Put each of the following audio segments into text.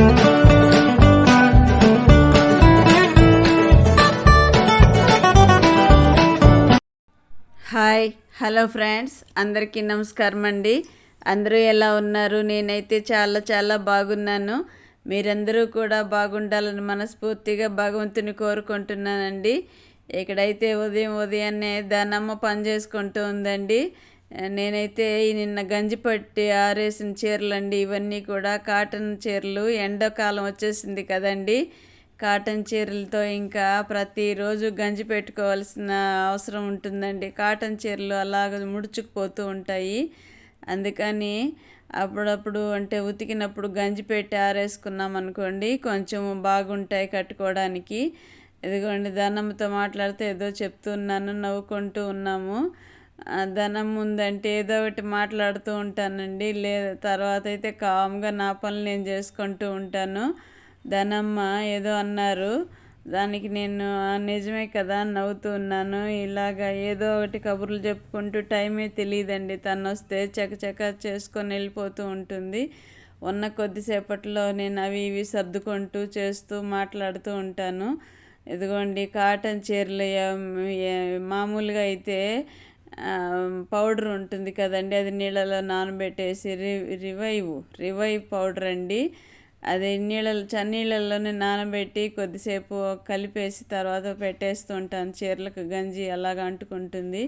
Hi hello friends. అందరికీ నమస్కారం అండి. అందరూ ఎలా ఉన్నారు? నేనైతే చాలా చాలా బాగున్నాను. మీరందరూ కూడా బాగుండాలని మనస్ఫూర్తిగా భగవంతుని కోరుకుంటున్నానండి. ఇక్కడైతే ఉదయం ఉదయాన్నే దానమ్మ పని చేసుకుంటూ ఉందండి. నేనైతే ఈ నిన్న గంజి పట్టి ఆరేసిన చీరలండి ఇవన్నీ కూడా కాటన్ చీరలు. ఎండాకాలం వచ్చేసింది కదండి. కాటన్ చీరలతో ఇంకా ప్రతిరోజు గంజి పెట్టుకోవాల్సిన అవసరం ఉంటుందండి. కాటన్ చీరలు అలాగ ముడుచుకుపోతూ ఉంటాయి. అందుకని అప్పుడప్పుడు అంటే ఉతికినప్పుడు గంజి పెట్టి ఆరేసుకున్నాం అనుకోండి కొంచెం బాగుంటాయి కట్టుకోవడానికి. ఇదిగోండి ధనంతో మాట్లాడితే ఏదో చెప్తున్నాను నవ్వుకుంటూ ఉన్నాము. ధనం ఉందంటే ఏదో ఒకటి మాట్లాడుతూ ఉంటానండి. లే తర్వాత అయితే కామ్గా నా పనులు నేను చేసుకుంటూ ఉంటాను. ధనమ్మ ఏదో అన్నారు. దానికి నేను నిజమే కదా నవ్వుతూ ఉన్నాను. ఇలాగ ఏదో ఒకటి కబుర్లు చెప్పుకుంటూ టైమే తెలియదండి తను వస్తే చకచక చేసుకొని వెళ్ళిపోతూ ఉంటుంది. ఉన్న కొద్దిసేపట్లో నేను అవి ఇవి సర్దుకుంటూ చేస్తూ మాట్లాడుతూ ఉంటాను. ఇదిగోండి కాటన్ చీరలు మామూలుగా అయితే పౌడర్ ఉంటుంది కదండి అది నీళ్ళలో నానబెట్టేసి రి రివైవ్ రివైవ్ పౌడర్ అండి. అది నీళ్ళలో చన్నీళ్ళల్లోనే నానబెట్టి కొద్దిసేపు కలిపేసి తర్వాత పెట్టేస్తూ ఉంటాను చీరలకు గంజి అలాగ అంటుకుంటుంది.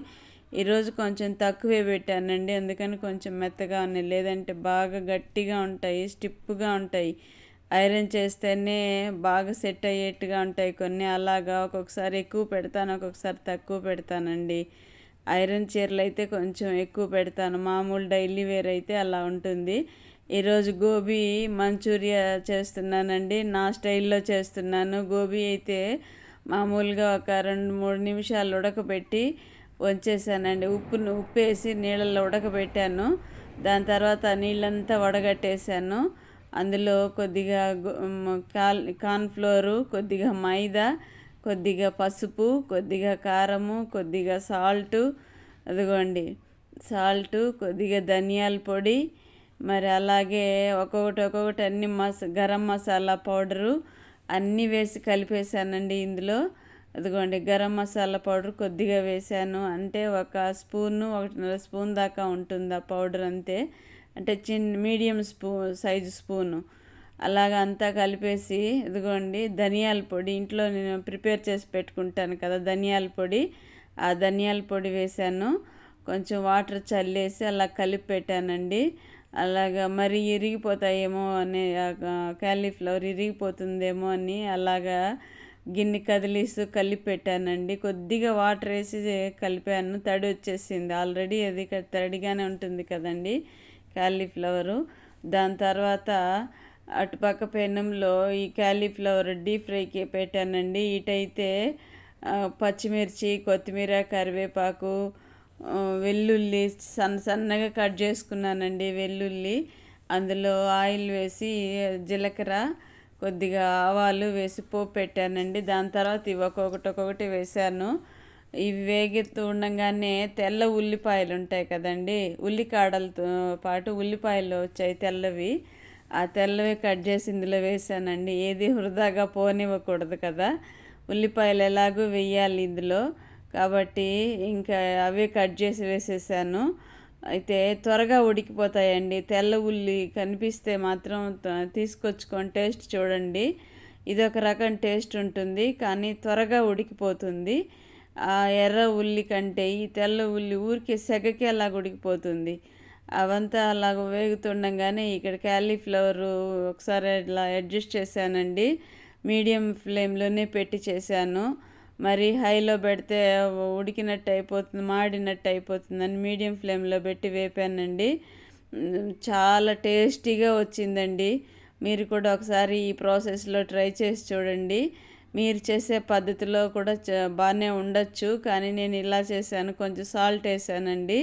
ఈరోజు కొంచెం తక్కువే పెట్టానండి అందుకని కొంచెం మెత్తగా ఉన్నాయి. లేదంటే బాగా గట్టిగా ఉంటాయి స్టిప్గా ఉంటాయి. ఐరన్ చేస్తేనే బాగా సెట్ అయ్యేట్టుగా ఉంటాయి కొన్ని. అలాగా ఒక్కొక్కసారి ఎక్కువ పెడతాను ఒక్కొక్కసారి తక్కువ పెడతానండి. ఐరన్ చీరలు అయితే కొంచెం ఎక్కువ పెడతాను. మామూలు డైలీ వేర్ అయితే అలా ఉంటుంది. ఈరోజు గోబీ మంచూరియా చేస్తున్నానండి. నా స్టైల్లో చేస్తున్నాను. గోబీ అయితే మామూలుగా ఒక రెండు మూడు నిమిషాలు ఉడకబెట్టి వంచేసానండి. ఉప్పును ఉప్పు వేసి నీళ్ళల్లో ఉడకబెట్టాను. దాని తర్వాత నీళ్ళంతా వడగట్టేశాను అందులో కొద్దిగా కాల్ కార్న్ఫ్లోరు కొద్దిగా మైదా కొద్దిగా పసుపు కొద్దిగా కారము కొద్దిగా సాల్టు అదిగోండి. సాల్టు కొద్దిగా ధనియాల పొడి మరి అలాగే ఒక్కొక్కటి ఒక్కొక్కటి అన్ని మస గరం మసాలా పౌడరు అన్నీ వేసి కలిపేసానండి ఇందులో. అదిగోండి గరం మసాలా పౌడర్ కొద్దిగా వేసాను అంటే ఒక స్పూను ఒకటిన్నర స్పూన్ దాకా ఉంటుంది ఆ పౌడర్ అంతే. అంటే చిన్న మీడియం స్పూ సైజు స్పూను. అలాగ అంతా కలిపేసి ఇదిగోండి ధనియాల పొడి ఇంట్లో నేను ప్రిపేర్ చేసి పెట్టుకుంటాను కదా ధనియాల పొడి. ఆ ధనియాల పొడి వేసాను. కొంచెం వాటర్ చల్లేసి అలా కలిపి పెట్టానండి. అలాగా మరి ఇరిగిపోతాయేమో అని క్యాలీఫ్లవర్ ఇరిగిపోతుందేమో అని అలాగా గిన్నె కదిలిస్తూ కలిపి పెట్టానండి. కొద్దిగా వాటర్ వేసి కలిపాను. తడి వచ్చేసింది. ఆల్రెడీ అది తడిగానే ఉంటుంది కదండి క్యాలీఫ్లవరు. దాని తర్వాత అటుపక్క పెనంలో ఈ క్యాలీఫ్లవర్ డీప్ ఫ్రైకి పెట్టానండి. ఇటైతే పచ్చిమిర్చి కొత్తిమీర కరివేపాకు వెల్లుల్లి సన్న సన్నగా కట్ చేసుకున్నానండి వెల్లుల్లి. అందులో ఆయిల్ వేసి జీలకర్ర కొద్దిగా ఆవాలు వేసి పోపు పెట్టానండి. దాని తర్వాత ఇవి ఒక్కొక్కటి ఒక్కొక్కటి వేసాను ఇవి వేగెత్తు ఉండగానే తెల్ల ఉల్లిపాయలు ఉంటాయి కదండి ఉల్లికాడలతో పాటు ఉల్లిపాయలు వచ్చాయి తెల్లవి. ఆ తెల్లవి కట్ చేసి ఇందులో వేసానండి. ఏది వృధాగా పోనివ్వకూడదు కదా. ఉల్లిపాయలు ఎలాగో వేయాలి ఇందులో. కాబట్టి ఇంకా అవే కట్ చేసి వేసేసాను. అయితే త్వరగా ఉడికిపోతాయండి. తెల్ల ఉల్లి కనిపిస్తే మాత్రం తీసుకొచ్చుకొని టేస్ట్ చూడండి. ఇది ఒక రకం టేస్ట్ ఉంటుంది. కానీ త్వరగా ఉడికిపోతుంది. ఆ ఎర్ర ఉల్లి కంటే ఈ తెల్ల ఉల్లి ఊరికే సెగకి అలా ఉడికిపోతుంది. అవంతా అలాగ వేగుతుండగానే ఇక్కడ క్యాలీఫ్లవర్ ఒకసారి ఇలా అడ్జస్ట్ చేశానండి. మీడియం ఫ్లేమ్లోనే పెట్టి చేశాను. మరి హైలో పెడితే ఉడికినట్టు అయిపోతుంది మాడినట్టు అయిపోతుందని మీడియం ఫ్లేమ్లో పెట్టి వేపానండి. చాలా టేస్టీగా వచ్చిందండి. మీరు కూడా ఒకసారి ఈ ప్రాసెస్లో ట్రై చేసి చూడండి. మీరు చేసే పద్ధతిలో కూడా బాగానే ఉండొచ్చు. కానీ నేను ఇలా చేశాను కొంచెం సాల్ట్ వేసానండి.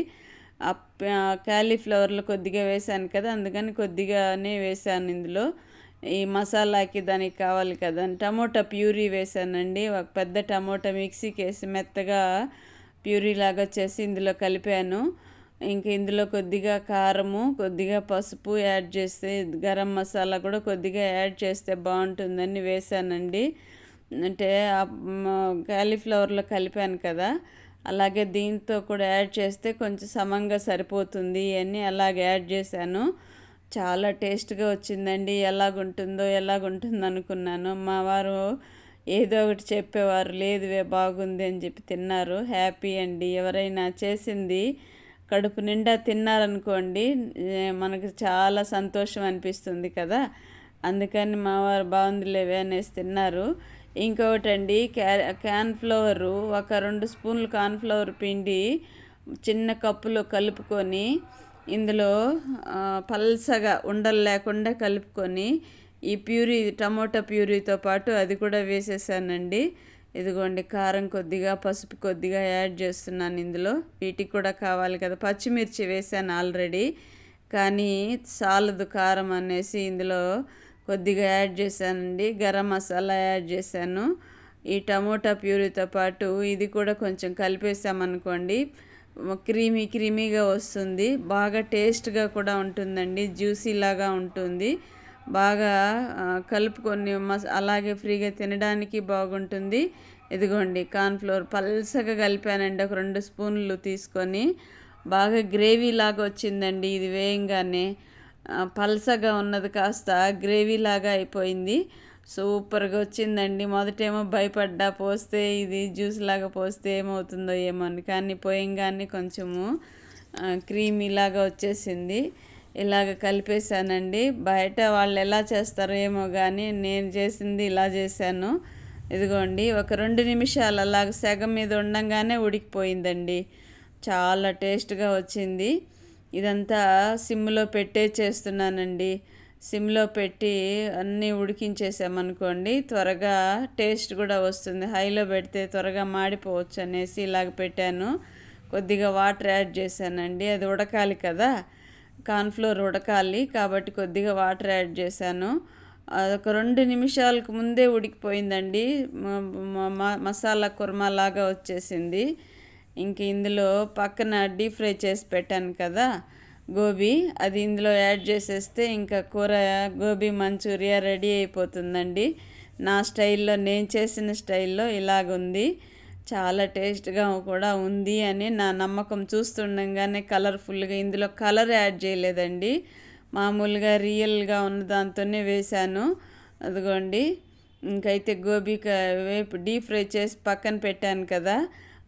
క్యాలీఫ్లవర్లు కొద్దిగా వేసాను కదా అందుకని కొద్దిగానే వేసాను ఇందులో. ఈ మసాలాకి దానికి కావాలి కదా టమోటా ప్యూరీ వేసానండి. ఒక పెద్ద టమోటా మిక్సీకి వేసి మెత్తగా ప్యూరీ లాగా చేసి ఇందులో కలిపాను. ఇంక ఇందులో కొద్దిగా కారము కొద్దిగా పసుపు యాడ్ చేస్తే గరం మసాలా కూడా కొద్దిగా యాడ్ చేస్తే బాగుంటుందని వేసానండి. అంటే క్యాలీఫ్లవర్లో కలిపాను కదా అలాగే దీంతో కూడా యాడ్ చేస్తే కొంచెం సమంగా సరిపోతుంది. అని అలాగే యాడ్ చేశాను. చాలా టేస్ట్గా వచ్చిందండి. ఎలాగుంటుందో ఎలాగుంటుందో అనుకున్నాను మా వారు ఏదో ఒకటి చెప్పేవారు. లేదువే బాగుంది అని చెప్పి తిన్నారు. హ్యాపీ అండి. ఎవరైనా చేసింది కడుపు నిండా తిన్నారనుకోండి మనకు చాలా సంతోషం అనిపిస్తుంది కదా. అందుకని మా వారు బాగుందిలేవే అనేసి తిన్నారు. ఇంకొకటండి క్యా కార్న్ఫ్లవరు ఒక రెండు స్పూన్లు కార్న్ఫ్లవర్ పిండి చిన్న కప్పులో కలుపుకొని ఇందులో పల్సగా ఉండలు లేకుండా కలుపుకొని ఈ ప్యూరీ టమోటా ప్యూరీతో పాటు అది కూడా వేసేసానండి. ఇదిగోండి కారం కొద్దిగా పసుపు కొద్దిగా యాడ్ చేస్తున్నాను ఇందులో. వీటికి కూడా కావాలి కదా. పచ్చిమిర్చి వేసాను ఆల్రెడీ. కానీ చాలదు కారం అనేసి ఇందులో కొద్దిగా యాడ్ చేశానండి. గరం మసాలా యాడ్ చేశాను. ఈ టమోటా ప్యూరీతో పాటు ఇది కూడా కొంచెం కలిపేసామనుకోండి క్రీమీ క్రీమీగా వస్తుంది. బాగా టేస్ట్గా కూడా ఉంటుందండి జ్యూసీ లాగా ఉంటుంది. బాగా కలుపుకొని మస అలాగే ఫ్రీగా తినడానికి బాగుంటుంది. ఇదిగోండి కార్న్ఫ్లోర్ పల్సగా కలిపానండి. ఒక రెండు స్పూన్లు తీసుకొని బాగా గ్రేవీ లాగా వచ్చిందండి ఇది వేయంగానే. పల్సగా ఉన్నది కాస్త గ్రేవీ లాగా అయిపోయింది. సూపర్గా వచ్చిందండి. మొదటేమో భయపడ్డా పోస్తే ఇది జ్యూస్ లాగా పోస్తే ఏమవుతుందో ఏమో అని. కానీ పోయంగానే కొంచెము క్రీమీలాగా వచ్చేసింది. ఇలాగ కలిపేశానండి. బయట వాళ్ళు ఎలా చేస్తారో ఏమో కానీ నేను చేసింది ఇలా చేశాను. ఇదిగోండి ఒక రెండు నిమిషాలు అలాగ సెగ మీద ఉండగానే ఉడికిపోయిందండి. చాలా టేస్ట్గా వచ్చింది. ఇదంతా సిమ్లో పెట్టే చేస్తున్నానండి. సిమ్లో పెట్టి అన్నీ ఉడికించేసామనుకోండి త్వరగా టేస్ట్ కూడా వస్తుంది. హైలో పెడితే త్వరగా మాడిపోవచ్చు అనేసి ఇలాగ పెట్టాను. కొద్దిగా వాటర్ యాడ్ చేశానండి. అది ఉడకాలి కదా. కార్న్ఫ్లోర్ ఉడకాలి కాబట్టి కొద్దిగా వాటర్ యాడ్ చేశాను. ఒక రెండు నిమిషాలకు ముందే ఉడికిపోయిందండి. మసాలా కుర్మా లాగా వచ్చేసింది. ఇంక ఇందులో పక్కన డీప్ ఫ్రై చేసి పెట్టాను కదా గోబీ అది ఇందులో యాడ్ చేసేస్తే ఇంకా కూర గోబీ మంచూరియా రెడీ అయిపోతుందండి. నా స్టైల్లో నేను చేసిన స్టైల్లో ఇలాగుంది. చాలా టేస్ట్గా కూడా ఉంది అని నా నమ్మకం చూస్తుండగానే కలర్ఫుల్గా ఇందులో కలర్ యాడ్ చేయలేదండి. మామూలుగా రియల్గా ఉన్న దాంతోనే వేశాను. అదిగోండి. ఇంకైతే గోబీ వేపు డీప్ ఫ్రై చేసి పక్కన పెట్టాను కదా.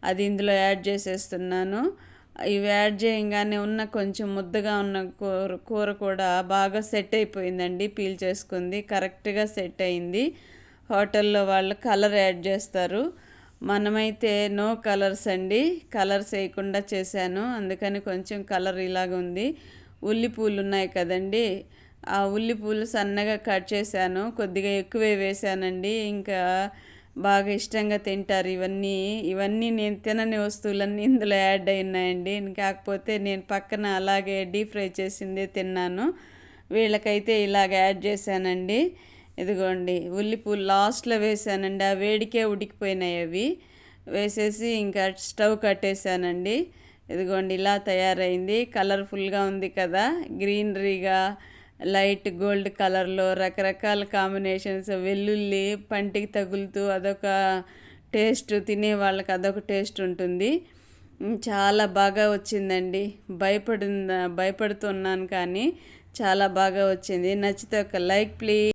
అది ఇందులో యాడ్ చేసేస్తున్నాను. ఇవి యాడ్ చేయగానే ఉన్న కొంచెం ముద్దగా ఉన్న కూర కూర కూడా బాగా సెట్ అయిపోయిందండి పీల్ చేసుకుంది కరెక్ట్గా సెట్ అయింది. హోటల్లో వాళ్ళు కలర్ యాడ్ చేస్తారు. మనమైతే నో కలర్స్ అండి కలర్స్ వేయకుండా చేశాను అందుకని కొంచెం కలర్ ఇలాగ ఉంది. ఉల్లి పూలు ఉన్నాయి కదండి ఆ ఉల్లి పూలు సన్నగా కట్ చేశాను కొద్దిగా ఎక్కువే వేసానండి ఇంకా బాగా ఇష్టంగా తింటారు. ఇవన్నీ ఇవన్నీ నేను తినని వస్తువులన్నీ ఇందులో యాడ్ అయినాయండి. కాకపోతే నేను పక్కన అలాగే డీప్ ఫ్రై చేసిందే తిన్నాను. వీళ్ళకైతే ఇలాగ యాడ్ చేశానండి. ఇదిగోండి ఉల్లిపూలు లాస్ట్లో వేసానండి ఆ వేడికే ఉడికిపోయినాయి అవి. వేసేసి ఇంకా స్టవ్ కట్టేశానండి. ఇదిగోండి ఇలా తయారైంది. కలర్ఫుల్గా ఉంది కదా గ్రీనరీగా లైట్ గోల్డ్ కలర్లో రకరకాల కాంబినేషన్స్ వెల్లుల్లి పంటికి తగులుతూ అదొక టేస్ట్ తినే వాళ్ళకి అదొక టేస్ట్ ఉంటుంది. చాలా బాగా వచ్చిందండి. భయపడి భయపడుతున్నాను కానీ చాలా బాగా వచ్చింది. నచ్చితే ఒక లైక్ ప్లీజ్.